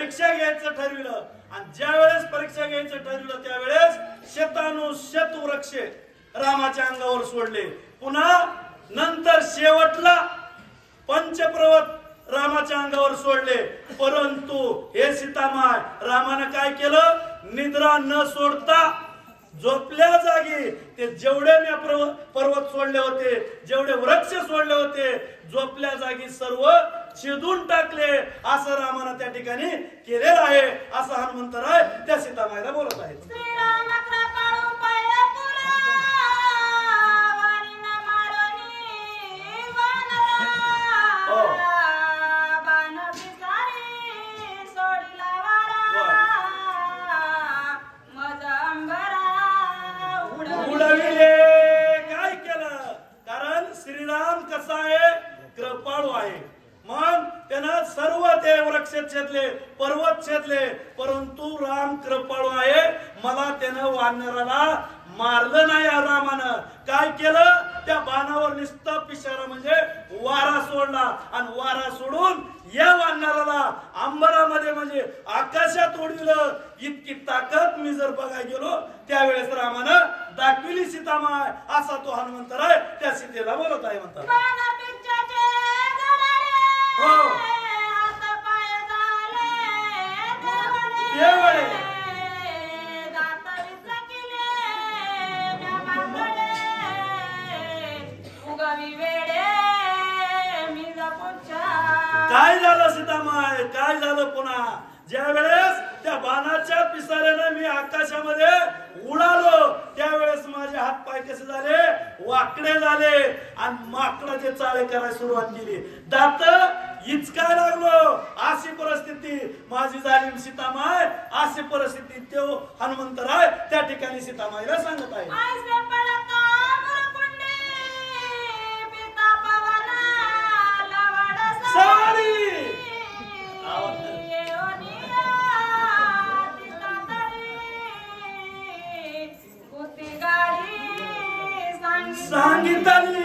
परीक्षा घ्यायचं ठरविलं. आणि ज्या वेळेस परीक्षा घ्यायचं ठरविलं त्यावेळेस शतानु शतवृक्षे रामाच्या अंगावर सोडले. पुन्हा नंतर शेवटला पंचप्रवत रामाच्या अंगावर सोडले. परंतु हे सीतामाय रामानं काय केलं? निद्रा न सोडता झोपल्या जागी ते जेवढे मी पर्वत सोडले होते जेवढे वृक्ष सोडले होते झोपल्या जागी सर्व शिदून टाकले. असं रामानं त्या ठिकाणी केलेलं आहे. असं हनुमंतराय त्या सीतामायला बोलत आहेत. ते वृक्ष छेदले पर्वत छेदले परंतु राम कृपाळू आहे. मला त्यानं वानराला मारलं नाही रामानं. काय केलं? त्या बाणावर निस्ता पिशारा म्हणजे वारा सोडला. आणि वारा सोडून या वानराला अंबरामध्ये म्हणजे आकाशात उडविलं इतकी ताकद मी जर बघायला गेलो त्यावेळेस रामानं दाखविली सीतामाय. असा तो हनुमंतराय त्या सीतेला बोलत आहे म्हणतात. हो. काय झालं सीतामाय? काय झालं पुन्हा? ज्या वेळेस त्या बाणाच्या पिसाऱ्यानं मी आकाशामध्ये उडालो त्यावेळेस माझे हात पाय कसे झाले? वाकडे झाले. आणि माकडाचे चाळे करायला सुरुवात केली. दात इचकाय लागलो. परिस्थिती माझी झाली सीतामाय अशी परिस्थिती तो हनुमंतराय त्या ठिकाणी सीतामाईला सांगत आहे. सांगितली.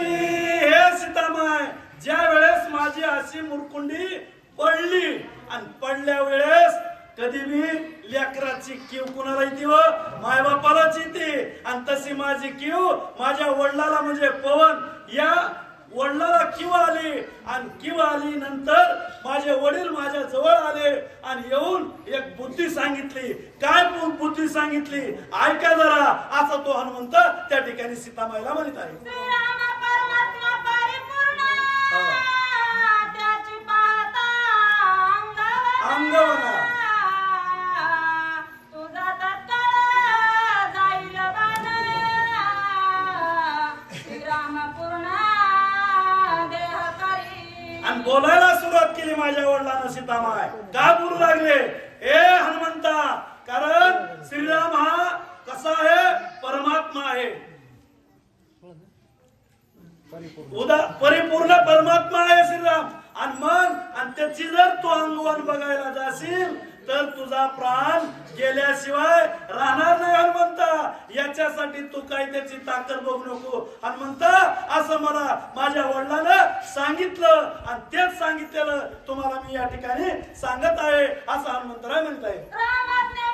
हे सीतामाय ज्या वेळेस माझी अशी मुरकुंडी पडली आणि पडल्या वेळेस कधी मी लेकराची किव कुणाला येते व मायबापालाच येते आणि तशी माझी किव माझ्या वडिलाला म्हणजे पवन या वडिलाला किव आली. आणि किव आली नंतर माझे वडील माझ्या जवळ आले आणि येऊन एक बुद्धी सांगितली. काय बुद्धी सांगितली? ऐका जरा. असा तो हनुमंत त्या ठिकाणी सीतामाईला म्हणत आहे. माझ्या वडिलांना सीतामाय. का बोलू लागले? हे हनुमंता कारण श्रीराम हा कसा आहे? परमात्मा आहे. उदा परिपूर्ण परमात्मा आहे श्रीराम. आणि मग आणि त्याची जर तू अंगवण बघायला जाशील तर तुझा प्राण गेल्याशिवाय राहणार याच्यासाठी तू काही त्याची ताकद बघू नको. हनुमंता असं मला माझ्या वडिलानं सांगितलं आणि तेच सांगितलेलं तुम्हाला मी या ठिकाणी सांगत आहे असं हनुमंतराय म्हणत आहे रामाज्ञा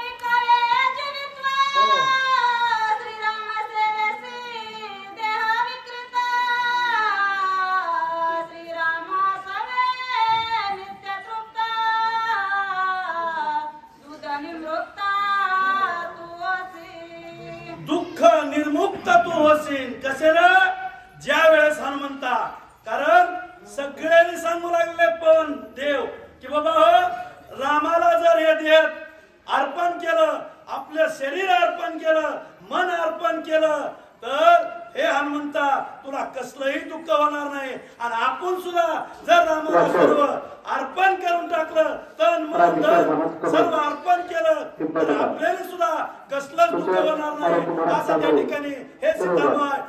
तू कसे र ज्या वेळेस हनुमंता कारण सगळ्यांनी सांगू लागले पण देव कि बाबा हो रामाला जर हे देत अर्पण केलं आपलं शरीर अर्पण केलं मन अर्पण केलं तर हे हनुमंता तुला कसलंही दुःख होणार नाही. आणि आपण सुद्धा जर रामाला सर्व अर्पण करून टाकलं तन मन धन सर्व अर्पण केलं तर आपल्याला सुद्धा कसलंच दुःख होणार नाही. असं त्या ठिकाणी हे सीतामाय